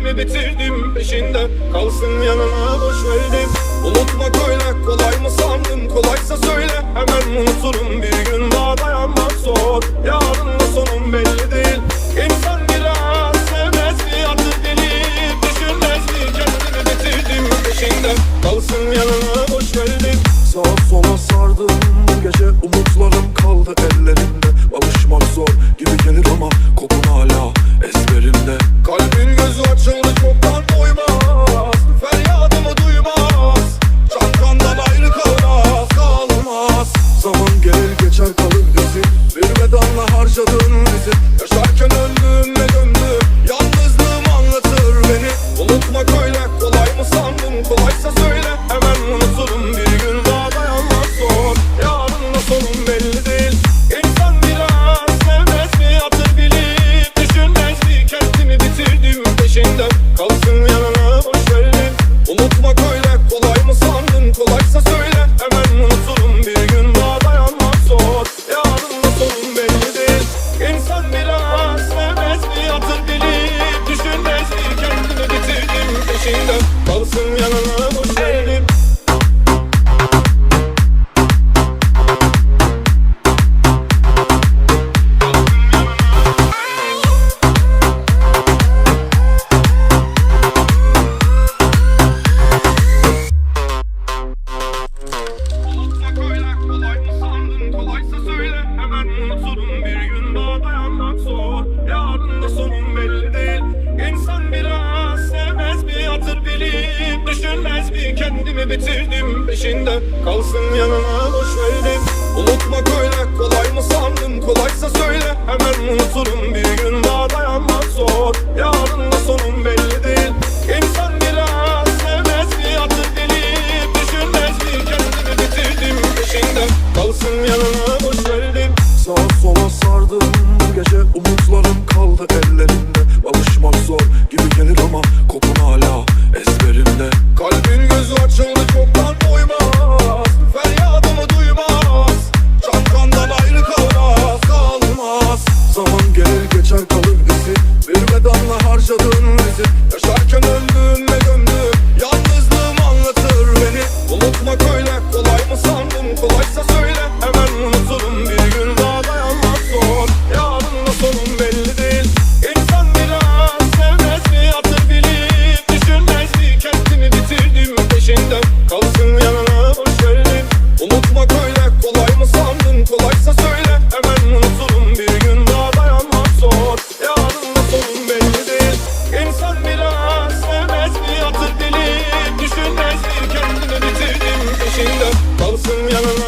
kendimi bitirdim peşinde Kalsın yanına boş verdim Unutmak öyle kolay mı sandın? Kolaysa söyle. Hemen unuturum bir gün daha dayanmak zor. Yarın da sonum belli değil. İnsan biraz sevmez mi? Artık gelip Düşünmez mi? Kendimi bitirdim peşinde Kalsın yanına Söyle hemen unuturum. Bir gün daha dayanmak zor Yarın da sonum belli değil. İnsan biraz sevmez mi Hatır bilip düşünmez mi? Kendimi bitirdim peşinden. Kalsın yanına boş verin. Unutmak öyle kolay mı sandın? Kolaysa söyle hemen unuturum. Bir gün daha dayanmak zor Yarın da sonum belli değil. İnsan biraz sevmez mi Hatır bilip düşünmez mi? Kendimi bitirdim peşinden. Kalsın yanına hemen unuturum Bir gün daha dayanmak zor. Yarın da sonum belli değil. İnsan biraz sevmez mi Hatır bilip düşünmez mi Kendimi bitirdim peşinde. Kalsın yanına boş verdim Unutmak öyle kolay mı sandın? Kolaysa söyle. Hemen unuturum Bir gün daha dayanmak zor. Yarın da sonum belli değil. İnsan biraz sevmez mi Hatır bilip düşünmez mi Kendimi bitirdim peşinde. Kalsın yanına sardım. Gece umutlarım kaldı ellerimde Alışmak zor gibi gelir ama Kopun hala ezberimde. Kalbin gözü açıldı çoktan doymaz Feryadımı duymaz. Çantandan ayrı kalmaz Kalmaz. Zaman gelir geçer kalır izi Bir medanla harcadığın izi Yaşarken öldüğün ne gömdü Yalnızlığım anlatır beni. Unutmak öyle kolay mı sandın? Kolaysa söyle hemen unut. olsun yanında